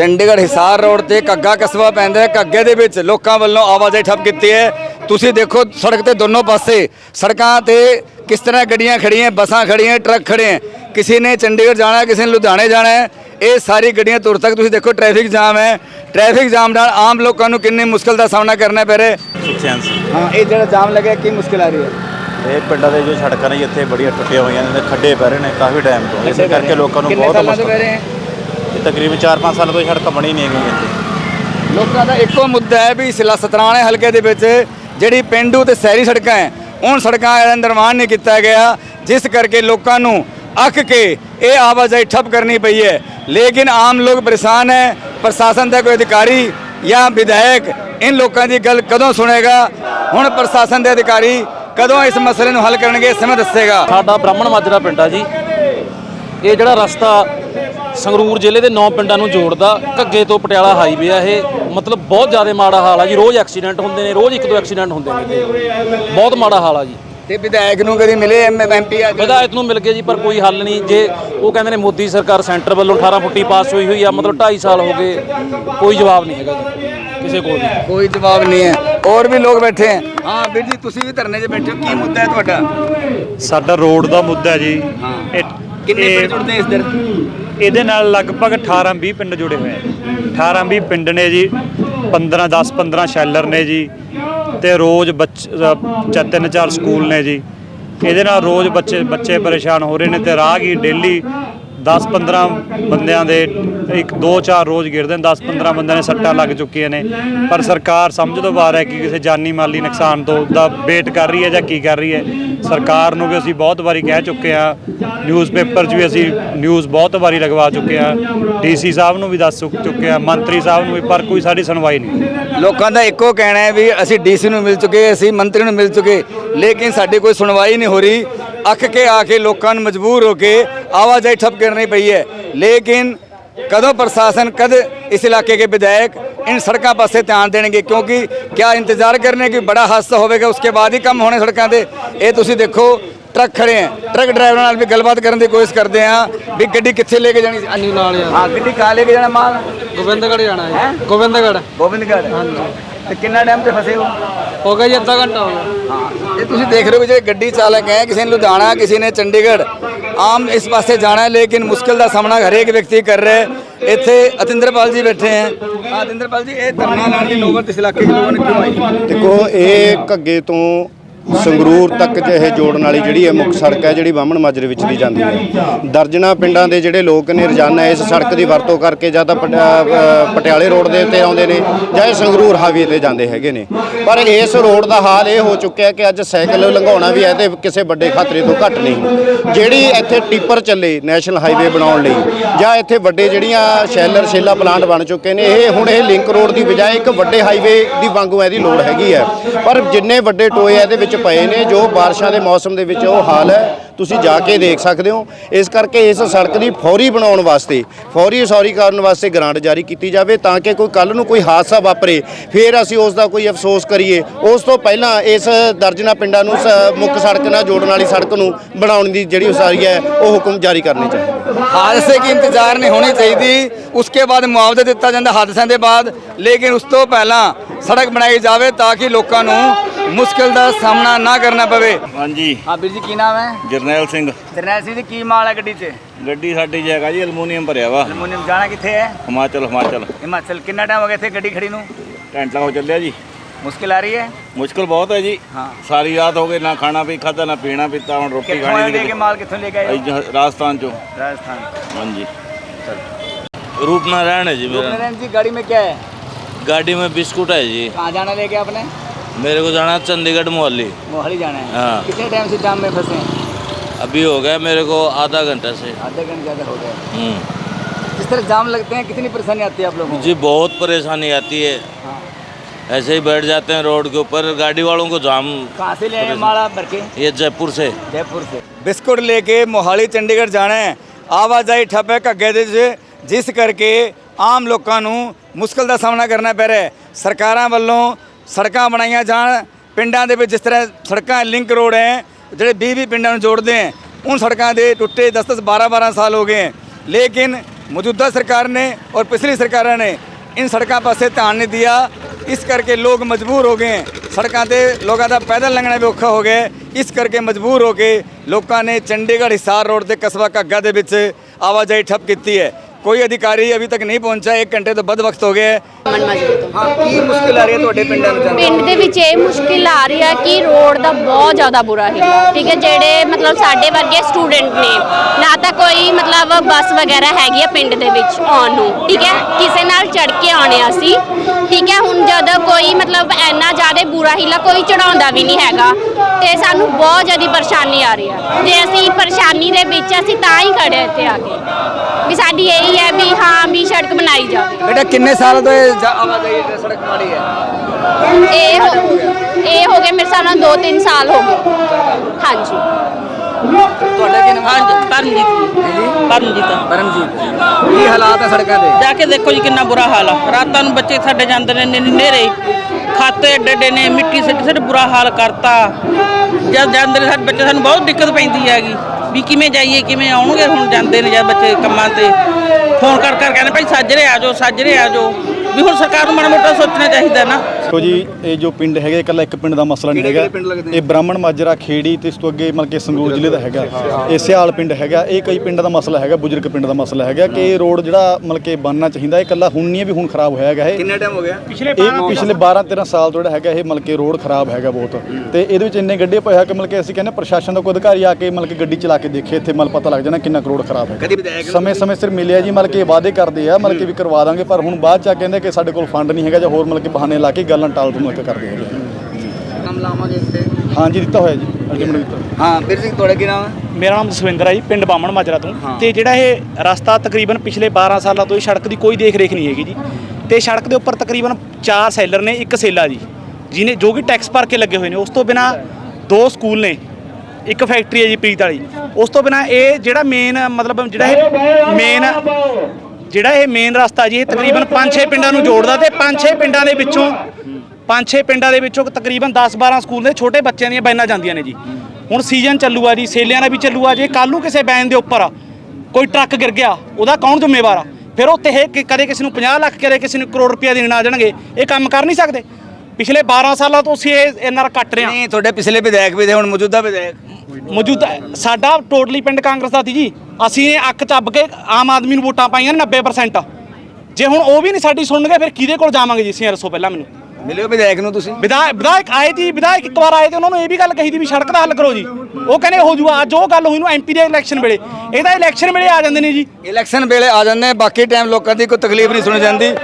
Chandigarh Hisar road ਤੇ ਕੱਗਾ ਕਸਬਾ ਪੈਂਦਾ ਹੈ। ਕੱਗੇ ਦੇ ਵਿੱਚ ਲੋਕਾਂ ਵੱਲੋਂ ਆਵਾਜਾਈ ਠੱਪ ਕੀਤੀ ਹੈ। ਤੁਸੀਂ ਦੇਖੋ ਸੜਕ ਤੇ ਦੋਨੋਂ ਪਾਸੇ ਸੜਕਾਂ ਤੇ ਕਿਸ ਤਰ੍ਹਾਂ ਗੱਡੀਆਂ ਖੜੀਆਂ ਬੱਸਾਂ ਖੜੀਆਂ ਟਰੱਕ ਖੜੇ ਹੈ। ਕਿਸੇ ਨੇ ਚੰਡੀਗੜ੍ਹ ਜਾਣਾ ਕਿਸੇ ਨੇ ਲੁਧਿਆਣੇ ਜਾਣਾ ਹੈ। ਇਹ ਸਾਰੀ ਗੱਡੀਆਂ ਤੁਰ ਤੱਕ ਤੁਸੀਂ ਦੇਖੋ ਟ੍ਰੈਫਿਕ ਜਾਮ ਹੈ। ਟ੍ਰੈਫਿਕ ਜਾਮ ਨਾਲ ਆਮ ਲੋਕਾਂ ਨੂੰ ਕਿੰਨੀ ਮੁਸ਼ਕਲ ਦਾ ਸਾਹਮਣਾ ਕਰਨਾ ਪੈ ਰਿਹਾ ਹੈ? ਸੁਖਚੈਨ ਸਿੰਘ। ਹਾਂ ਇਹ ਜਿਹੜਾ ਜਾਮ ਲੱਗਿਆ ਕੀ ਮੁਸ਼ਕਲ ਆ ਰਹੀ ਹੈ? ਇਹ ਪਿੰਡਾਂ ਦੇ ਜੋ ਸੜਕਾਂ ਨੇ ਇੱਥੇ ਬੜੀਆਂ ਟੁੱਟੀਆਂ ਹੋਈਆਂ ਨੇ ਖੱਡੇ ਪੈ ਰਹੇ ਨੇ ਕਾਫੀ ਟਾਈਮ ਤੋਂ। ਇਸੇ ਕਰਕੇ ਲੋਕਾਂ ਨੂੰ ਬਹੁਤ ਸਾਲਾਂ ਤੋਂ ਇਹ ਤਕਰੀਬਨ 4-5 ਸਾਲਾਂ ਤੋਂ ਇਹ ਸੜਕ ਬਣੀ ਨਹੀਂ ਹੈਗੀ ਇੱਥੇ। ਲੋਕਾਂ ਦਾ ਇੱਕੋ ਮੁੱਦਾ ਹੈ ਵੀ ਸਿਲਾ ਸਤਰਾਣੇ ਹਲਕੇ ਦੇ ਵਿੱਚ ਜਿਹੜੀ ਪਿੰਡੂ ਤੇ ਸ਼ਹਿਰੀ ਸੜਕਾਂ ਹੈ ਉਹਨਾਂ ਸੜਕਾਂ ਦਾ ਨਿਰਮਾਣ ਨਹੀਂ ਕੀਤਾ ਗਿਆ ਜਿਸ ਕਰਕੇ ਲੋਕਾਂ ਨੂੰ ਅੱਕ ਕੇ ਇਹ ਆਵਾਜਾਈ ਠੱਪ ਕਰਨੀ ਪਈ ਹੈ। ਲੇਕਿਨ ਆਮ ਲੋਕ ਪਰੇਸ਼ਾਨ ਹੈ ਪ੍ਰਸ਼ਾਸਨ ਦਾ ਕੋਈ ਅਧਿਕਾਰੀ ਜਾਂ ਵਿਧਾਇਕ ਇਨ ਲੋਕਾਂ ਦੀ ਗੱਲ ਕਦੋਂ ਸੁਣੇਗਾ? ਹੁਣ ਪ੍ਰਸ਼ਾਸਨ ਦੇ ਅਧਿਕਾਰੀ ਕਦੋਂ ਇਸ ਮਸਲੇ ਨੂੰ ਹੱਲ ਕਰਨਗੇ ਸਮੇਂ ਦੱਸੇਗਾ। ਸਾਡਾ ਬ੍ਰਾਹਮਣ ਮਾਜਰਾ ਪਿੰਡ ਆ ਜੀ। ਇਹ ਜਿਹੜਾ ਰਸਤਾ ਸੰਗਰੂਰ ਜ਼ਿਲ੍ਹੇ ਦੇ ਨੌ ਪਿੰਡਾਂ ਨੂੰ ਜੋੜਦਾ ਘੱਗੇ ਤੋਂ ਪਟਿਆਲਾ ਹਾਈਵੇ ਆ ਇਹ। ਮਤਲਬ ਬਹੁਤ ਜ਼ਿਆਦਾ ਮਾੜਾ ਹਾਲ ਆ ਜੀ। ਰੋਜ਼ ਐਕਸੀਡੈਂਟ ਹੁੰਦੇ ਨੇ ਰੋਜ਼ ਇੱਕ ਦੋ ਐਕਸੀਡੈਂਟ ਹੁੰਦੇ ਨੇ ਬਹੁਤ ਮਾੜਾ ਹਾਲ ਆ ਜੀ। ਤੇ ਵਿਧਾਇਕ ਨੂੰ ਕਦੇ ਮਿਲੇ ਐਮਪੀ ਆ ਵਿਧਾਇਕ ਨੂੰ ਮਿਲ ਗਏ ਜੀ ਪਰ ਕੋਈ ਹੱਲ ਨਹੀਂ। ਜੇ ਉਹ ਕਹਿੰਦੇ ਨੇ ਮੋਦੀ ਸਰਕਾਰ ਸੈਂਟਰ ਵੱਲੋਂ 18 ਫੁੱਟੀ ਪਾਸ ਹੋਈ ਹੋਈ ਆ ਮਤਲਬ 2.5 ਸਾਲ ਹੋ ਗਏ ਕੋਈ ਜਵਾਬ ਨਹੀਂ ਹੈਗਾ ਜੀ ਕਿਸੇ ਕੋਲ ਨਹੀਂ ਕੋਈ ਜਵਾਬ ਨਹੀਂ ਹੈ। ਹੋਰ ਵੀ ਲੋਕ ਬੈਠੇ ਹੈ। ਹਾਂ ਵੀਰ ਜੀ ਤੁਸੀਂ ਵੀ ਧਰਨੇ 'ਚ ਬੈਠੇ ਹੋ। ਕੀ ਮੁੱਦਾ ਹੈ ਤੁਹਾਡਾ? ਸਾਡਾ ਰੋਡ ਦਾ ਮੁੱਦਾ ਹੈ ਜੀ। ਹਾਂ। ਕਿੰਨੇ ਪਿੰਡ ਜੁੜਦੇ ਇਸ ਦਿਨ? ਇਹਦੇ ਨਾਲ ਲਗਭਗ 18 20 ਪਿੰਡ ਜੁੜੇ ਹੋਏ ਆ। 18 20 ਪਿੰਡ ਨੇ ਜੀ 15 10 15 ਸ਼ੈਲਰ ਨੇ ਜੀ, ਤੇ ਰੋਜ਼ ਬੱਚੇ ਤਿੰਨ ਚਾਰ ਸਕੂਲ ਨੇ ਜੀ। ਇਹਦੇ ਨਾਲ ਰੋਜ਼ ਬੱਚੇ ਬੱਚੇ ਪਰੇਸ਼ਾਨ ਹੋ ਰਹੇ ਨੇ ਤੇ ਰਾਹਗੀਰ ਡੇਲੀ 10 15 ਬੰਦਿਆਂ ਦੇ ਇੱਕ ਦੋ ਚਾਰ ਰੋਜ਼ ਗਿਰਦੇ ਨੇ 10 15 ਬੰਦਿਆਂ ਨੇ ਸੱਟਾਂ ਲੱਗ ਚੁੱਕੀਆਂ ਨੇ। ਪਰ ਸਰਕਾਰ ਸਮਝ ਤੋਂ ਬਾਹਰ ਹੈ ਕਿ ਕਿਸੇ ਜਾਨੀ ਮਾਲੀ ਨੁਕਸਾਨ ਤੋਂ ਦਾ ਵੇਟ ਕਰ ਰਹੀ ਹੈ ਜਾਂ ਕੀ ਕਰ ਰਹੀ ਹੈ। ਸਰਕਾਰ ਨੂੰ ਵੀ ਅਸੀਂ ਬਹੁਤ ਵਾਰੀ ਕਹਿ ਚੁੱਕੇ ਆ ਨਿਊਜ਼ਪੇਪਰ 'ਚ ਵੀ ਅਸੀਂ ਨਿਊਜ਼ ਬਹੁਤ ਵਾਰੀ ਲਗਵਾ ਚੁੱਕੇ ਆ ਡੀਸੀ ਸਾਹਿਬ ਨੂੰ ਵੀ ਦੱਸ ਚੁੱਕ- ਚੁੱਕੇ ਆ ਮੰਤਰੀ ਸਾਹਿਬ ਨੂੰ ਵੀ, ਪਰ ਕੋਈ ਸਾਡੀ ਸੁਣਵਾਈ ਨਹੀਂ। ਲੋਕਾਂ ਦਾ ਇੱਕੋ ਕਹਿਣਾ ਹੈ ਵੀ ਅਸੀਂ ਡੀਸੀ ਨੂੰ ਮਿਲ ਚੁੱਕੇ, ਅਸੀਂ ਮੰਤਰੀ ਨੂੰ ਮਿਲ ਚੁੱਕੇ, ਲੇਕਿਨ ਸਾਡੀ ਕੋਈ ਸੁਣਵਾਈ ਨਹੀਂ ਹੋ ਰਹੀ। ਅੱਖ ਕੇ ਆ ਕੇ ਲੋਕਾਂ ਨੂੰ ਮਜਬੂਰ ਹੋ ਕੇ आवाजाही ਠੱਪ ਕਰਨੀ ਪਈ ਹੈ। ਲੇਕਿਨ ਕਦੋਂ ਪ੍ਰਸ਼ਾਸਨ ਕਦ ਇਸ ਇਲਾਕੇ ਦੇ ਵਿਧਾਇਕ ਇਨ ਸੜਕਾਂ ਪਾਸੇ ਧਿਆਨ ਦੇਣਗੇ? ਕਿਉਂਕਿ ਕਿਆ ਇੰਤਜ਼ਾਰ ਕਰਨੇ ਕਿ ਬੜਾ ਹਾਦਸਾ ਹੋਵੇਗਾ ਉਸਕੇ ਬਾਅਦ ਹੀ ਕੰਮ ਹੋਣੇ ਸੜਕਾਂ ਦੇ ਇਹ ਤੁਸੀਂ ਦੇਖੋ ਟਰੱਕ ਖੜੇ ਆ ਟਰੱਕ ਡਰਾਈਵਰਾਂ ਨਾਲ ਵੀ ਗੱਲਬਾਤ ਕਰਨ ਦੀ ਕੋਸ਼ਿਸ਼ ਕਰਦੇ ਆ ਵੀ ਗੱਡੀ ਕਿੱਥੇ ਲੈ ਕੇ ਜਾਣੀ? ਅਨੀ ਨਾਲ ਹਾਂ ਗੱਡੀ ਕਾ ਲੈ ਕੇ ਜਾਣਾ ਮਾਲ? ਗੋਬਿੰਦਗੜ ਜਾਣਾ ਹੈ? ਗੋਬਿੰਦਗੜ ਗੋਬਿੰਦਗੜ ਹਾਂਜੀ। ਤੇ ਕਿੰਨਾ ਟਾਈਮ ਤੇ ਫਸੇ ਹੋ? ਹੋ ਗਿਆ ਜੀ ਅੱਧਾ ਘੰਟਾ ਹੋ ਗਿਆ। ਹਾਂ ਇਹ ਤੁਸੀਂ ਦੇਖ ਰਹੇ ਹੋ ਵੀ ਜੇ ਗੱਡੀ ਚਾਲਕ ਹੈ ਕਿਸੇ ਨੇ ਲੁਧਿਆਣਾ ਕਿਸੇ ਨੇ ਚੰਡੀਗੜ੍ਹ ਆਮ ਇਸ ਪਾਸੇ ਜਾਣਾ ਹੈ ਲੇਕਿਨ ਮੁਸ਼ਕਿਲ ਦਾ ਸਾਹਮਣਾ ਹਰੇਕ ਵਿਅਕਤੀ ਕਰ ਰਿਹਾ ਹੈ। ਇੱਥੇ ਅਤਿੰਦਰਪਾਲ ਜੀ ਬੈਠੇ ਹੈ। ਅਤਿੰਦਰਪਾਲ ਜੀ ਇਹ ਧਰਨਾ ਲਾਉਣ ਦੀ ਨੌਬਤ ਇਸ ਇਲਾਕੇ ਦੇ ਲੋਕਾਂ ਨੇ ਕਿਉਂ ਆਈ ਦੇਖੋ ਇਹ ਘੱਗੇ ਤੋਂ ਸੰਗਰੂਰ ਤੱਕ ਜਿਹੇ ਜੋੜਨ ਵਾਲੀ ਜਿਹੜੀ ਹੈ ਮੁੱਖ ਸੜਕ ਹੈ ਜਿਹੜੀ ਬਾਹਮਣ ਮਾਜਰੇ ਵਿੱਚ ਦੀ ਜਾਂਦੀ ਹੈ। ਦਰਜਨਾ ਪਿੰਡਾਂ ਦੇ ਜਿਹੜੇ ਲੋਕ ਨੇ ਰੋਜ਼ਾਨਾ ਇਸ ਸੜਕ ਦੀ ਵਰਤੋਂ ਕਰਕੇ ਜਾਂ ਤਾਂ ਪਟਿਆਲੇ ਰੋਡ ਦੇ ਉੱਤੇ ਆਉਂਦੇ ਨੇ ਜਾਂ ਇਹ ਸੰਗਰੂਰ ਹਾਈਵੇ ਤੇ ਜਾਂਦੇ ਹੈਗੇ ਨੇ। ਪਰ ਇਸ ਰੋਡ ਦਾ ਹਾਲ ਇਹ ਹੋ ਚੁੱਕਿਆ ਕਿ ਅੱਜ ਸਾਈਕਲ ਲੰਘਾਉਣਾ ਵੀ ਹੈ ਤੇ ਕਿਸੇ ਵੱਡੇ ਖਤਰੇ ਤੋਂ ਘੱਟ ਨਹੀਂ। ਜਿਹੜੀ ਇੱਥੇ ਟਿੱਪਰ ਚੱਲੇ ਨੈਸ਼ਨਲ ਹਾਈਵੇ ਬਣਾਉਣ ਲਈ ਜਾਂ ਇੱਥੇ ਵੱਡੇ ਜਿਹੜੀਆਂ ਸ਼ੈਲਰ ਸ਼ੇਲਾ ਪਲਾਂਟ ਬਣ ਚੁੱਕੇ ਨੇ ਇਹ ਹੁਣ ਇਹ ਲਿੰਕ ਰੋਡ ਦੀ ਬਜਾਏ ਇੱਕ ਵੱਡੇ ਹਾਈਵੇ ਦੀ ਵਾਂਗੂ ਇਹਦੀ ਲੋੜ ਹੈਗੀ ਹੈ। ਪਰ ਜਿੰਨੇ ਵੱਡੇ ਟੋਏ ਇਹਦੇ ਵਿੱਚ ਪਏ ਨੇ ਜੋ ਬਾਰਿਸ਼ਾਂ ਦੇ ਮੌਸਮ ਦੇ ਵਿੱਚ ਉਹ ਹਾਲ ਹੈ। ਤੁਸੀਂ ਜਾ ਕੇ ਦੇਖ ਸਕਦੇ ਹੋ। ਇਸ ਕਰਕੇ ਇਸ ਸੜਕ ਦੀ ਫੌਰੀ ਬਣਾਉਣ ਵਾਸਤੇ ਫੌਰੀ ਸੌਰੀ ਕਰਨ ਵਾਸਤੇ ਗ੍ਰਾਂਟ ਜਾਰੀ ਕੀਤੀ ਜਾਵੇ ਤਾਂ ਕਿ ਕੋਈ ਕੱਲ ਨੂੰ ਕੋਈ ਹਾਦਸਾ ਵਾਪਰੇ। ਫਿਰ ਅਸੀਂ ਉਸ ਦਾ ਕੋਈ ਅਫਸੋਸ ਕਰੀਏ। ਉਸ ਤੋਂ ਪਹਿਲਾਂ ਇਸ ਦਰਜਨਾ ਪਿੰਡਾਂ ਨੂੰ ਸ- ਮੁੱਖ ਸੜਕ ਨਾਲ ਜੋੜਨ ਵਾਲੀ ਸੜਕ ਨੂੰ ਬਣਾਉਣ ਦੀ ਜਿਹੜੀ ਉਸਾਰੀ ਹੈ ਉਹ ਹੁਕਮ ਜਾਰੀ ਕਰਨੇ ਚਾਹੀਦੇ ਹਾਦਸੇ ਕੀ ਇੰਤਜ਼ਾਰ ਨਹੀਂ ਹੋਣੀ ਚਾਹੀਦੀ। ਉਸਕੇ ਬਾਅਦ ਮੁਆਵਜ਼ਾ ਦਿੱਤਾ ਜਾਂਦਾ ਹਾਦਸਿਆਂ ਦੇ ਬਾਅਦ। ਲੇਕਿਨ ਉਸ ਤੋਂ ਪਹਿਲਾਂ ਸੜਕ ਬਣਾਈ ਜਾਵੇ ਤਾਂ ਕਿ ਲੋਕਾਂ ਨੂੰ ਮੁਸ਼ਕਿਲ ਦਾ ਸਾਹਮਣਾ ਨਾ ਕਰਨਾ ਪਵੇ। ਹਾਂਜੀ। ਹਾਂ ਵੀਰ ਜੀ ਕੀ ਨਾਮ ਹੈ? ਜਰਨੈਲ ਸਿੰਘ ਜਰਨੈਲ ਸਿੰਘ ਜੀ ਕੀ ਮਾਲ ਹੈ ਗੱਡੀ 'ਚ ਗੱਡੀ ਸਾਡੀ ਜਗ੍ਹਾ ਜੀ ਅਲਮੂਨੀਅਮ ਭਰਿਆ ਵਾ ਅਲਮੋਨੀਅਮ ਜਾਣਾ ਕਿੱਥੇ ਹੈ ਹਿਮਾਚਲ ਹਿਮਾਚਲ ਹਿਮਾਚਲ ਕਿੰਨਾ ਟਾਈਮ ਹੋ ਗਿਆ ਇੱਥੇ ਗੱਡੀ ਖੜੀ ਨੂੰ ਘੰਟਾ ਹੋ ਚੱਲਿਆ ਜੀ ਮੁਸ਼ਕਿਲ ਆ ਰਹੀ ਹੈ ਮੁਸ਼ਕਲ ਬਹੁਤ ਹੈ ਜੀ ਹਾਂ ਸਾਰੀ ਰਾਤ ਹੋ ਗਈ ਨਾ ਖਾਣਾ ਵੀ ਖਾਧਾ ਨਾ ਪੀਣਾ ਪੀਤਾ ਹੁਣ ਰੋਟੀ ਕਿੱਥੋਂ ਖਾਣੀ ਆਏ ਲੈ ਨਹੀਂ ਕੇ ਮਾਲ ਕਿੱਥੋਂ ਲੈ ਕੇ ਆਏ ਅਸੀਂ ਜ- ਰਾਜਸਥਾਨ ਚੋਂ राजस्थान ਹਾਂਜੀ रूपनारायण है जी मेरा नारायण जी गाड़ी में क्या है गाड़ी में बिस्कुट है जी कहाँ जाना लेके आपने मेरे को जाना है चंडीगढ़ मोहाली मोहाली जाना है हाँ। कितने टाइम से जाम में फंसे हैं अभी हो गया मेरे को आधा घंटा से आधे घंटे ज़्यादा हो गए हम्म। जिस तरह जाम लगते हैं कितनी परेशानी आती है आप लोगों को जी बहुत परेशानी आती है हाँ ऐसे ही बैठ जाते हैं रोड के ऊपर गाड़ी वालों को जाम कहाँ से ले आए माला भर के ये जयपुर से ਜੈਪੁਰ ਸੇ ਬਿਸਕੁਟ ਲੈ ਕੇ ਮੋਹਾਲੀ ਚੰਡੀਗੜ੍ਹ ਜਾਣਾ ਹੈ ਆਵਾਜਾਈ ਠੱਪ ਹੈ ਘੱਗੇ ਦੇ 'ਚ ਜਿਸ ਕਰਕੇ ਆਮ ਲੋਕਾਂ ਨੂੰ ਮੁਸ਼ਕਲ ਦਾ ਸਾਹਮਣਾ ਕਰਨਾ ਪੈ ਰਿਹਾ ਹੈ ਸਰਕਾਰਾਂ ਵੱਲੋਂ ਸੜਕਾਂ ਬਣਾਈਆਂ ਜਾਣ ਪਿੰਡਾਂ ਦੇ ਵਿੱਚ ਜਿਸ ਤਰ੍ਹਾਂ ਸੜਕਾਂ ਲਿੰਕ ਰੋਡ ਹੈ ਜਿਹੜੇ 20 20 ਪਿੰਡਾਂ ਨੂੰ ਜੋੜਦੇ ਹੈ ਉਹਨਾਂ ਸੜਕਾਂ ਦੇ ਟੁੱਟੇ 10 10 12 12 ਸਾਲ ਹੋ ਗਏ ਹੈ। ਲੇਕਿਨ ਮੌਜੂਦਾ ਸਰਕਾਰ ਨੇ ਔਰ ਪਿਛਲੀ ਸਰਕਾਰਾਂ ਨੇ ਇਨ ਸੜਕਾਂ ਪਾਸੇ ਧਿਆਨ ਨਹੀਂ ਦਿਆ। ਇਸ ਕਰਕੇ ਲੋਕ ਮਜਬੂਰ ਹੋ ਗਏ ਹੈ। ਸੜਕਾਂ ਤੇ ਲੋਕਾਂ ਦਾ ਪੈਦਲ ਲੰਘਣਾ ਵੀ ਔਖਾ ਹੋ ਗਿਆ ਇਸ ਕਰਕੇ ਮਜਬੂਰ ਹੋ ਕੇ ਲੋਕਾਂ ਨੇ ਚੰਡੀਗੜ੍ਹ ਹਿਸਾਰ ਰੋਡ ਤੇ ਕਸਬਾ ਘੱਗਾ ਦੇ ਵਿੱਚ ਆਵਾਜਾਈ ਠੱਪ ਕੀਤੀ ਹੈ। ਕੋਈ ਅਧਿਕਾਰੀ ਅਭੀ ਤੱਕ ਨਹੀਂ ਪਹੁੰਚਾ 1 ਘੰਟੇ ਤੋਂ ਵੱਧ ਵਕਤ ਹੋ ਗਿਆ ਹੈ। ਮਨ ਤੋਂ ਹਾਂ ਕੀ ਮੁਸ਼ਕਿਲ ਆ ਰਹੀ ਹੈ ਤੁਹਾਡੇ ਪਿੰਡਾਂ ਵਿੱਚ ਪਿੰਡ ਦੇ? ਵਿੱਚ ਇਹ ਮੁਸ਼ਕਿਲ ਆ ਰਹੀ ਹੈ ਕਿ ਰੋਡ ਦਾ ਬਹੁਤ ਜ਼ਿਆਦਾ ਬੁਰਾ ਹਾਲ ਠੀਕ ਹੈ ਜਿਹੜੇ ਮਤਲਬ ਸਾਡੇ ਵਰਗੇ ਸਟੂਡੈਂਟ ਨੇ ਨਾ ਤਾਂ ਕੋਈ ਮਤਲਬ ਬੱਸ ਵਗੈਰਾ ਹੈਗੀ ਆ ਪਿੰਡ ਦੇ ਵਿੱਚ ਆਉਣ ਨੂੰ। ਠੀਕ ਹੈ ਕਿਸੇ ਨਾਲ ਚੜ ਕੇ ਆਉਣੇ ਆ ਅਸੀਂ। ਠੀਕ ਹੈ ਹੁਣ ਜਦ ਕੋਈ ਮਤਲਬ ਇੰਨਾ ਜ਼ਿਆਦਾ ਬੁਰਾ ਹੀਲਾ ਕੋਈ ਚੜਾਉਂਦਾ ਵੀ ਨਹੀਂ ਹੈਗਾ। ਤੇ ਸਾਨੂੰ ਬਹੁਤ ਜ਼ਿਆਦਾ ਪਰੇਸ਼ਾਨੀ ਆ ਰਹੀ ਹੈ। ਜੇ ਅਸੀਂ ਪਰੇਸ਼ਾਨੀ ਦੇ ਵਿੱਚ ਅਸੀਂ ਤਾਂ ਹੀ ਖੜੇ ਇੱਥੇ ਆ ਕੇ। ਵੀ ਸਾਡੀ ਇਹੀ ਹੈ ਵੀ ਹਾਂ ਵੀ ਸੜਕ ਬਣਾਈ ਜਾਵੇ ਬੇਟਾ ਕਿੰਨੇ ਸਾਲ ਤੋਂ ਇਹ ਜਾ- ਆਵਾਜਾਈ ਸੜਕ ਮਾੜੀ ਹੈ? ਇਹ ਹੋ ਇਹ ਹੋ ਗਏ ਮੇਰੇ ਹਿਸਾਬ ਨਾਲ 2-3 ਸਾਲ ਹੋ ਗਏ। ਹਾਂਜੀ। ਤੁਹਾਡਾ ਕੀ ਨਾਮ? ਹੈ ਹਾਂਜੀ ਪਰਮਜੀਤ ਜੀ। ਪਰਮਜੀਤ। ਪਰਮਜੀਤ ਕੀ ਹਾਲਾਤ ਹੈ ਸੜਕਾਂ ਦੇ? ਜਾ ਕੇ ਦੇਖੋ ਜੀ ਕਿੰਨਾ ਬੁਰਾ ਹਾਲ ਆ। ਰਾਤਾਂ ਨੂੰ ਬੱਚੇ ਸਾਡੇ ਜਾਂਦੇ ਨੇ ਨੇ- ਨੇਰੇ। ਖਾਤੇ ਏਡੇ ਏਡੇ ਨੇ ਮਿੱਟੀ ਸਿੱਟ ਸਿੱਟ ਬੁਰਾ ਹਾਲ ਕਰਤਾ। ਜਦ ਜਾਂਦੇ ਨੇ ਸਾਡੇ ਬੱਚੇ ਸਾਨੂੰ ਬਹੁਤ ਦਿੱਕਤ ਪੈਂਦੀ ਹੈਗੀ। ਵੀ ਕਿਵੇਂ ਜਾਈਏ, ਕਿਵੇਂ ਆਉਣਗੇ ਹੁਣ ਜਾਂਦੇ ਨੇ ਜਦ ਬੱਚੇ ਕੰਮਾਂ ਤੇ। ਫੋਨ ਕਰ ਕਰ ਕਹਿੰਦੇ, ਭਾਈ, ਸਾਜਰੇ ਆ ਜਾਓ, ਸਾਜਰੇ ਆ ਜਾਓ। ਵੀ ਹੁਣ ਸਰਕਾਰ ਨੂੰ ਮਾੜਾ ਮੋਟਾ ਸੋਚਣਾ ਚਾਹੀਦਾ ਨਾ। ਦੇਖੋ ਜੀ ਇਹ ਜੋ ਪਿੰਡ ਹੈਗੇ ਇਕੱਲਾ ਇੱਕ ਪਿੰਡ ਦਾ ਮਸਲਾ ਨਹੀਂ ਹੈਗਾ? ਇਹ ਬ੍ਰਾਹਮਣ ਮਾਜਰਾ ਖੇੜੀ ਤੇ ਇਸ ਤੋਂ ਅੱਗੇ ਮਤਲਬ ਕਿ ਸੰਗਰੂਰ ਜ਼ਿਲ੍ਹੇ ਦਾ ਹੈਗਾ। ਇਹ ਸਿਆਲ ਪਿੰਡ ਹੈਗਾ। ਇਹ ਕਈ ਪਿੰਡਾਂ ਦਾ ਮਸਲਾ ਹੈਗਾ ਬੁਜਰਗ ਪਿੰਡ ਦਾ ਮਸਲਾ ਹੈਗਾ ਕਿ ਇਹ ਰੋਡ ਜਿਹੜਾ ਮਤਲਬ ਕਿ ਬਣਨਾ ਚਾਹੀਦਾ ਇਹ ਇਕੱਲਾ ਹੁਣ ਨਹੀਂ ਹੈ ਵੀ ਹੁਣ ਖਰਾਬ ਹੋਇਆ ਹੈਗਾ ਇਹ। ਕਿੰਨਾ ਟਾਈਮ ਹੋ ਗਿਆ? ਇਹ ਪਿਛਲੇ 12 13 ਸਾਲ ਤੋਂ ਜਿਹੜਾ ਹੈਗਾ ਇਹ ਮਤਲਬ ਕਿ ਰੋਡ ਖਰਾਬ ਹੈਗਾ ਬਹੁਤ। ਤੇ ਇਹਦੇ ਵਿੱਚ ਇੰਨੇ ਗੱਡੇ ਪਏ ਆ ਕਿ ਮਤਲਬ ਕਿ ਅਸੀਂ ਕਹਿੰਦੇ ਪ੍ਰਸ਼ਾਸਨ ਦਾ ਕੋਈ ਅਧਿਕਾਰੀ ਆ ਕੇ ਮਤਲਬ ਕਿ ਗੱਡੀ ਚਲਾ ਕੇ ਦੇਖੇ ਇੱਥੇ ਮਤਲਬ ਪਤਾ ਲੱਗ ਜਾਣਾ ਕਿੰਨਾ ਕਰੋੜ ਖਰਾਬ ਹੈ ਸਮੇਂ ਸਮੇਂ ਸਿਰ ਮਿਲਿਆ ਜੀ ਮਤਲਬ ਕਿ ਵਾਅਦੇ ਕਰਦੇ ਆ ਮਤਲਬ ਕਿ ਵੀ ਕਰਵਾ ਦਾਂਗੇ ਪਰ ਹੁਣ ਬਾਅਦ ਚ ਆ ਕਹਿੰਦੇ ਕਿ ਸਾਡੇ ਕੋਲ ਫੰਡ ਨਹੀਂ ਹੈਗਾ ਜਾਂ ਹੋਰ ਮਤਲਬ ਕਿ ਬਹਾਨੇ ਲਾ ਕੇ ਗੱਲਾਂ ਟਾਲ ਤੋਂ ਮਤਲਬ ਕਿ ਕਰਦੇ ਹੈਗੇ। ਕੰਮ ਲਾਵਾਂਗੇ ਇੱਥੇ ਹਾਂਜੀ ਦਿੱਤਾ ਹੋਇਆ ਜੀ। ਅਲਟੀਮੇਟ ਦਿੱਤਾ। ਹਾਂ ਵੀਰ ਸਿੰਘ ਤੁਹਾਡਾ ਕੀ ਨਾਮ ਹੈ? ਮੇਰਾ ਨਾਮ ਜਸਵਿੰਦਰ ਹੈ ਜੀ ਪਿੰਡ ਬਾਮਣ ਮਾਜਰਾ ਤੋਂ। ਤੇ ਜਿਹੜਾ ਇਹ ਰਸਤਾ ਤਕਰੀਬਨ ਪਿਛਲੇ 12 ਸਾਲਾਂ ਤੋਂ ਇਹ ਸੜਕ ਦੀ ਕੋਈ ਦੇਖ ਰੇਖ ਨਹੀਂ ਹੈਗੀ ਜੀ। ਤੇ ਸੜਕ ਦੇ ਉੱਪਰ ਤਕਰੀਬਨ 4 ਸੈਲਰ ਨੇ ਇੱਕ ਸੇਲਾ ਜੀ ਜਿਹਨੇ ਜੋ ਕਿ ਟੈਕਸ ਭਰ ਕੇ ਲੱਗੇ ਹੋਏ ਨੇ ਉਸ ਤੋਂ ਬਿਨਾ ਦੋ ਸਕੂਲ ਨੇ ਇੱਕ ਫੈਕਟਰੀ ਹੈ ਜੀ ਪ੍ਰੀਤ ਵਾਲੀ। ਉਸ ਤੋਂ ਬਿਨਾ ਇਹ ਜਿਹੜਾ ਮੇਨ ਮਤਲਬ ਜਿਹੜਾ ਇਹ ਮੇਨ ਜਿਹੜਾ ਇਹ ਮੇਨ ਰਸਤਾ ਜੀ ਇਹ ਤਕਰੀਬਨ 5-6 ਪਿੰਡਾਂ ਨੂੰ ਜੋੜਦਾ ਤੇ 5-6 ਪਿੰਡਾਂ ਦੇ ਵਿੱਚੋਂ 5-6 ਪਿੰਡਾਂ ਦੇ ਵਿੱਚੋਂ ਤਕਰੀਬਨ 10-12 ਸਕੂਲ ਦੇ ਛੋਟੇ ਬੱਚਿਆਂ ਦੀਆਂ ਬੈਨਾਂ ਜਾਂਦੀਆਂ ਨੇ ਜੀ। ਹੁਣ ਸੀਜ਼ਨ ਚੱਲੂਗਾ ਜੀ ਸੇਲਿਆਂ ਦਾ ਵੀ ਚੱਲੂਗਾ ਜੇ ਕੱਲ੍ਹ ਨੂੰ ਕਿਸੇ ਬੈਨ ਦੇ ਉੱਪਰ ਕੋਈ ਟਰੱਕ ਗਿਰ ਗਿਆ ਉਹਦਾ ਕੌਣ ਜ਼ਿੰਮੇਵਾਰ ਆ? ਫਿਰ ਉੱਥੇ ਇਹ ਕਿ- ਕਦੇ ਕਿਸੇ ਨੂੰ 50 ਲੱਖ ਕਦੇ ਕਿਸੇ ਨੂੰ ਕਰੋੜ ਰੁਪਇਆ ਦੇਣ ਆ ਜਾਣਗੇ ਇਹ ਕੰਮ ਕਰ ਨਹੀਂ ਸਕਦੇ। ਪਿਛਲੇ 12 ਸਾਲਾਂ ਤੋਂ ਅਸੀਂ ਇਹ ਇਹਨਾਂ ਕੱਟ ਰਹੇ ਹਾਂ। ਨਹੀਂ ਤੁਹਾਡੇ ਪਿਛਲੇ ਵਿਧਾਇਕ ਵੀ ਦੇ ਹੁਣ ਮੌਜੂਦਾ ਵਿਧਾਇਕ। ਮੌਜੂਦਾ ਸਾਡਾ ਟੋਟਲੀ ਪਿੰਡ ਕਾਂਗਰਸ ਦਾ ਸੀ ਜੀ। ਅਸੀਂ ਇਹ ਅੱਖ ਚੱਬ ਕੇ ਆਮ ਆਦਮੀ ਨੂੰ ਵੋਟਾਂ ਪਾਈਆਂ ਨੇ 90% ਜੇ ਹੁਣ ਉਹ ਵੀ ਨਹੀਂ ਸਾਡੀ ਸੁਣਨਗੇ ਫਿਰ ਕਿਹਦੇ ਕੋਲ ਜਾਵਾਂਗੇ ਜੀ? ਅਸੀਂ ਇਹ ਦੱਸੋ ਪਹਿਲਾਂ ਮੈਨੂੰ। ਮਿਲਿਓ ਵਿਧਾਇਕ ਨੂੰ ਤੁਸੀਂ? ਵਿਧਾਇਕ ਵਿਧਾਇਕ ਆਏ ਜੀ ਵਿਧਾਇਕ ਇੱਕ ਵਾਰ ਆਏ ਤੇ ਉਹਨਾਂ ਨੂੰ ਇਹ ਵੀ ਗੱਲ ਕਹੀ ਦੀ ਵੀ ਸੜਕ ਦਾ ਹੱਲ ਕਰੋ ਜੀ। ਉਹ ਕਹਿੰਦੇ ਹੋ ਜੂਗਾ। ਅੱਜ ਉਹ ਗੱਲ ਹੋਈ ਨੂੰ ਐਮਪੀ ਦੇ ਇਲੈਕਸ਼ਨ ਵੇਲੇ। ਇਹਦਾ ਇਲੈਕਸ਼ਨ ਵੇਲੇ ਆ ਜਾਂਦੇ ਨੇ ਜੀ। ਇਲੈਕਸ਼ਨ ਵੇਲੇ ਆ ਜਾਂਦੇ ਆ, ਬਾਕੀ ਟਾਈਮ ਲੋਕਾਂ ਦੀ ਕੋਈ ਤਕਲੀਫ ਨਹੀਂ ਸੁਣੀ ਜਾਂਦੀ।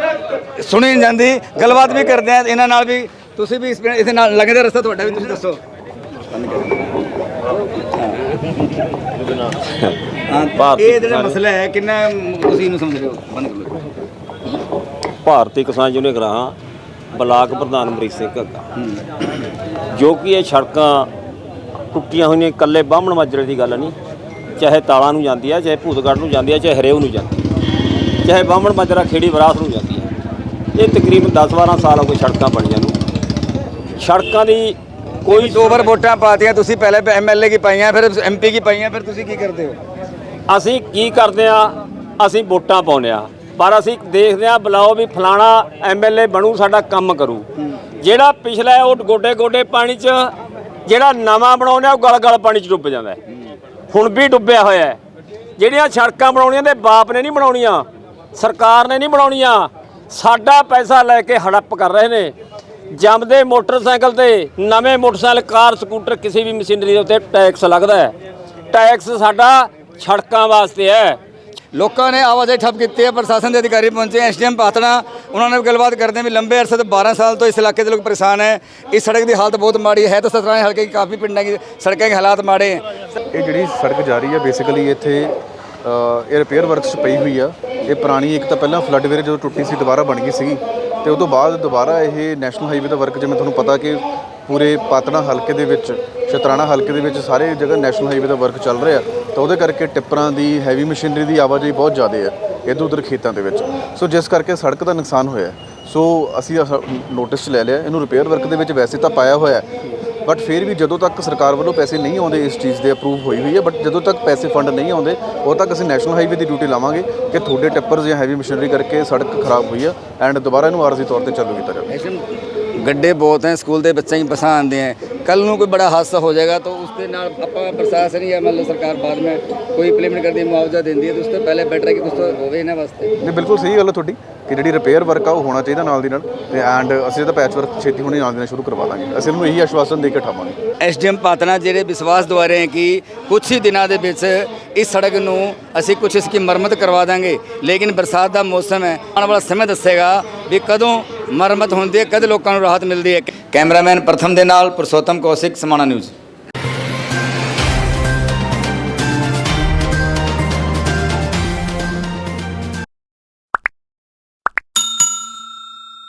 ਸੁਣੀ ਨਹੀਂ ਜਾਂਦੀ। ਗੱਲਬਾਤ ਵੀ ਕਰਦੇ ਆ। ਇਹਨਾਂ ਨਾਲ ਵੀ ਤੁਸੀਂ ਵੀ ਇਹਦੇ ਨਾਲ ਲੱਗਦਾ ਰਸਤਾ ਤੁਹਾਡਾ ਵੀ ਤੁਸੀਂ ਦੱਸੋ। ਹਾਂ ਭਾਰਤੀ ਇਹ ਜਿਹੜਾ ਕਿਸਾਨ- ਮਸਲਾ ਹੈ ਕਿੰਨਾ ਤੁਸੀਂ ਇਹਨੂੰ ਸਮਝ ਰਹੇ ਹੋ? ਬੰਦ ਕਰ ਲਓ ਭਾਰਤੀ ਕਿਸਾਨ ਯੂਨੀਅਨ ਗਰਾਹਾਂ ਬਲਾਕ ਪ੍ਰਧਾਨ ਅਮਰੀਕ ਸਿੰਘ ਘੱਗਾ। ਜੋ ਕਿ ਇਹ ਸੜਕਾਂ ਟੁੱਟੀਆਂ ਹੋਈਆਂ ਇਕੱਲੇ ਬਾਹਮਣ ਮਾਜਰੇ ਦੀ ਗੱਲ ਨਹੀਂ। ਚਾਹੇ ਤਾਲਾਂ ਨੂੰ ਜਾਂਦੀ ਹੈ ਚਾਹੇ ਭੂਤਗੜ੍ਹ ਨੂੰ ਜਾਂਦੀ ਹੈ ਚਾਹੇ ਹਰੇਵ ਨੂੰ ਜਾਂਦੀ ਹੈ ਚਾਹੇ ਬਾਹਮਣ ਮਾਜਰਾ ਖੇੜੀ ਵਿਰਾਸਤ ਨੂੰ ਜਾਂਦੀ ਹੈ ਇਹ ਤਕਰੀਬਨ 10-12 ਸਾਲ ਹੋ ਗਏ ਸੜਕਾਂ ਬਣੀਆਂ ਨੂੰ। ਸੜਕਾਂ ਦੀ ਕੋਈ ਦੋ ਵਾਰ ਵੋਟਾਂ ਪਾਤੀਆਂ ਤੁਸੀਂ ਪਹਿਲੇ ਐਮਐਲਏ ਕੀ ਪਾਈਆਂ ਫਿਰ ਐਮਪੀ ਕੀ ਪਾਈਆਂ ਫਿਰ ਤੁਸੀਂ ਕੀ ਕਰਦੇ ਹੋ? ਅਸੀਂ ਕੀ ਕਰਦੇ ਆ? ਅਸੀਂ ਵੋਟਾਂ ਪਾਉਂਦੇ ਆ। ਪਰ ਅਸੀਂ ਦੇਖਦੇ ਆ ਬੁਲਾਓ ਵੀ ਫਲਾਣਾ ਐਮਐਲਏ ਬਣੂ, ਸਾਡਾ ਕੰਮ ਕਰੂ। ਜਿਹੜਾ ਪਿਛਲਾ ਉਹ ਗੋਡੇ ਗੋਡੇ ਪਾਣੀ 'ਚ, ਜਿਹੜਾ ਨਵਾਂ ਬਣਾਉਂਦੇ ਆ ਉਹ ਗਲ ਗਲ ਪਾਣੀ 'ਚ ਡੁੱਬ ਜਾਂਦਾ ਹੁਣ ਵੀ ਡੁੱਬਿਆ ਹੋਇਆ ਜਿਹੜੀਆਂ ਸੜਕਾਂ ਬਣਾਉਣੀਆਂ ਤੇ ਬਾਪ ਨੇ ਨਹੀਂ ਬਣਾਉਣੀਆਂ, ਸਰਕਾਰ ਨੇ ਨਹੀਂ ਬਣਾਉਣੀਆਂ, ਸਾਡਾ ਪੈਸਾ ਲੈ ਕੇ ਹੜੱਪ ਕਰ ਰਹੇ ਨੇ। ਜੰਮਦੇ ਮੋਟਰਸਾਈਕਲ ਤੇ, ਨਵੇਂ ਮੋਟਰਸਾਈਕਲ, ਕਾਰ, ਸਕੂਟਰ, ਕਿਸੇ ਵੀ ਮਸ਼ੀਨਰੀ ਦੇ ਉੱਤੇ ਟੈਕਸ ਲੱਗਦਾ ਹੈ। ਟੈਕਸ ਸਾਡਾ ਸੜਕਾਂ ਵਾਸਤੇ ਹੈ। ਲੋਕਾਂ ਨੇ ਆਵਾਜਾਈ ਠੱਪ ਕੀਤੀ ਹੈ, ਪ੍ਰਸ਼ਾਸਨ ਦੇ ਅਧਿਕਾਰੀ ਪਹੁੰਚੇ ਐਸਡੀਐਮ ਪਾਤਣਾ, ਉਹਨਾਂ ਨਾਲ ਗੱਲਬਾਤ ਕਰਦੇ ਵੀ ਲੰਬੇ ਅਰਸੇ ਤੋਂ 12 ਸਾਲ ਤੋਂ ਇਸ ਇਲਾਕੇ ਦੇ ਲੋਕ ਪਰੇਸ਼ਾਨ ਹੈ। ਇਸ ਸੜਕ ਦੀ ਹਾਲਤ ਬਹੁਤ ਮਾੜੀ ਹੈ। ਤਾਂ ਸਤਰਾਂ ਹਲਕੇ ਦੀ ਕਾਫੀ ਪਿੰਡਾਂ ਦੀ ਸੜਕਾਂ ਦੇ ਹਾਲਾਤ ਮਾੜੇ ਹੈ। ਇਹ ਜਿਹੜੀ ਸੜਕ ਜਾ ਰਹੀ ਹੈ ਬੇਸਿਕਲੀ ਇੱਥੇ ਇਹ ਰਿਪੇਅਰ ਵਰਕਸ ਪਈ ਹੋਈ ਆ। ਇਹ ਪੁਰਾਣੀ, ਇੱਕ ਤਾਂ ਪਹਿਲਾਂ ਫਲੱਡ ਵੇਰੇ ਜਦੋਂ ਟੁੱਟੀ ਸੀ, ਦੁਬਾਰਾ ਬਣ ਗਈ ਸੀਗੀ। ਤੇ ਉਸ ਤੋਂ ਬਾਅਦ ਦੁਬਾਰਾ ਇਹ ਨੈਸ਼ਨਲ ਹਾਈਵੇ ਦਾ ਵਰਕ ਜਿਵੇਂ ਤੁਹਾਨੂੰ ਪਤਾ ਕਿ ਪੂਰੇ ਪਾਤਣਾ ਹਲਕੇ ਦੇ ਵਿੱਚ ਚਤਰਾਣਾ ਹਲਕੇ ਦੇ ਵਿੱਚ ਸਾਰੇ ਜਗ੍ਹਾ ਨੈਸ਼ਨਲ ਹਾਈਵੇ ਦਾ ਵਰਕ ਚੱਲ ਰਿਹਾ। ਤਾਂ ਉਹਦੇ ਕਰਕੇ ਟਿੱਪਰਾਂ ਦੀ ਹੈਵੀ ਮਸ਼ੀਨਰੀ ਦੀ ਆਵਾਜਾਈ ਬਹੁਤ ਜ਼ਿਆਦਾ ਹੈ, ਇੱਧਰ ਉੱਧਰ ਖੇਤਾਂ ਦੇ ਵਿੱਚ। ਸੋ ਜਿਸ ਕਰਕੇ ਸੜਕ ਦਾ ਨੁਕਸਾਨ ਹੋਇਆ ਸੋ ਅਸੀਂ ਨੋਟਿਸ ਲੈ ਲਿਆ, ਇਹਨੂੰ ਰਿਪੇਅਰ ਵਰਕ ਦੇ ਵਿੱਚ ਵੈਸੇ ਤਾਂ ਪਾਇਆ ਹੋਇਆ ਬਟ ਫਿਰ ਵੀ ਜਦੋਂ ਤੱਕ ਸਰਕਾਰ ਵੱਲੋਂ ਪੈਸੇ ਨਹੀਂ ਆਉਂਦੇ ਇਸ ਚੀਜ਼ ਦੇ ਅਪਰੂਵ ਹੋਈ ਹੋਈ ਹੈ ਬਟ ਜਦੋਂ ਤੱਕ ਪੈਸੇ ਫੰਡ ਨਹੀਂ ਆਉਂਦੇ ਉਦੋਂ ਤੱਕ ਅਸੀਂ ਨੈਸ਼ਨਲ ਹਾਈਵੇ ਦੀ ਡਿਊਟੀ ਲਾਵਾਂਗੇ ਕਿ ਤੁਹਾਡੇ ਟਿੱਪਰਸ ਜਾਂ ਹੈਵੀ ਮਸ਼ੀਨਰੀ ਕਰਕੇ ਸੜਕ ਖਰਾਬ ਹੋਈ ਹੈ ਐਂਡ ਦੁਬਾਰਾ ਇਹਨੂੰ ਆਰਜ਼ੀ ਤੌਰ ਤੇ ਚਾਲੂ ਕੀਤਾ ਜਾਵੇ। ਗੱਡੇ ਬਹੁਤ ਹੈ ਸਕੂਲ ਦੇ ਬੱਚੇ ਹੀ ਪਸਾਂ ਆਉਂਦੇ ਹੈ। ਕੱਲ ਨੂੰ ਕੋਈ ਬੜਾ ਹਾਦਸਾ ਹੋ ਜਾਏਗਾ ਤਾਂ ਉਸ ਦੇ ਨਾਲ ਆਪਾਂ ਪ੍ਰਸ਼ਾਸਨ ਜਾਂ ਮਤਲਬ ਸਰਕਾਰ ਬਾਅਦ ਵਿੱਚ ਕੋਈ ਇੰਪਲੀਮੈਂਟ ਕਰਦੀ ਹੈ ਮੁਆਵਜ਼ਾ ਦਿੰਦੀ ਹੈ ਤਾਂ ਉਸ ਤੋਂ ਪਹਿਲੇ ਬੈਟਰ ਹੈ ਕਿ ਕੁਝ ਤਾਂ ਹੋਵੇ ਇਹਨਾਂ ਵਾਸਤੇ। ਨਹੀਂ ਬਿਲਕੁਲ ਸਹੀ ਗੱਲ ਹੈ ਤੁਹਾਡੀ ਕਿ ਜਿਹੜੀ ਰਿਪੇਅਰ ਵਰਕ ਆ ਉਹ ਹੋਣਾ ਚਾਹੀਦਾ ਨਾਲ ਦੀ ਨਾਲ ਤੇ ਐਂਡ ਅਸੀਂ ਇਹਦਾ ਪੈਚ ਵਰਕ ਛੇਤੀ ਹੋਣੀ ਨਾਲ ਦੀ ਨਾਲ ਸ਼ੁਰੂ ਕਰਵਾ ਦਾਂਗੇ। ਅਸੀਂ ਇਹਨੂੰ ਇਹੀ ਆਸ਼ਵਾਸਨ ਦੇ ਕੇ ਉਠਾਵਾਂਗੇ ਐਸਡੀਐਮ ਪਾਤਨਾ ਜਿਹੜੇ ਵਿਸ਼ਵਾਸ ਦਵਾ ਰਹੇ ਹੈ ਕਿ ਕੁਝ ਹੀ ਦਿਨਾਂ ਦੇ ਵਿੱਚ ਇਸ ਸੜਕ ਨੂੰ ਅਸੀਂ ਕੁਝ ਇਸ ਦੀ ਮੁਰੰਮਤ ਕਰਵਾ ਦਾਂਗੇ। ਲੇਕਿਨ ਬਰਸਾਤ ਦਾ ਮੌਸਮ ਹੈ ਆਉਣ ਵਾਲਾ ਸਮੇਂ ਦੱਸੇਗਾ ਵੀ ਕਦੋਂ ਮੁਰੰਮਤ ਹੁੰਦੀ ਹੈ, ਕਦੇ ਲੋਕਾਂ ਨੂੰ ਰਾਹਤ ਮਿਲਦੀ ਹੈ। ਕੈਮਰਾਮੈਨ ਪ੍ਰਥਮ ਦੇ ਨਾਲ ਪੁਰਸ਼ੋਤਮ ਕੌਸ਼ਿਕ, ਸਮਾਣਾ ਨਿਊਜ਼।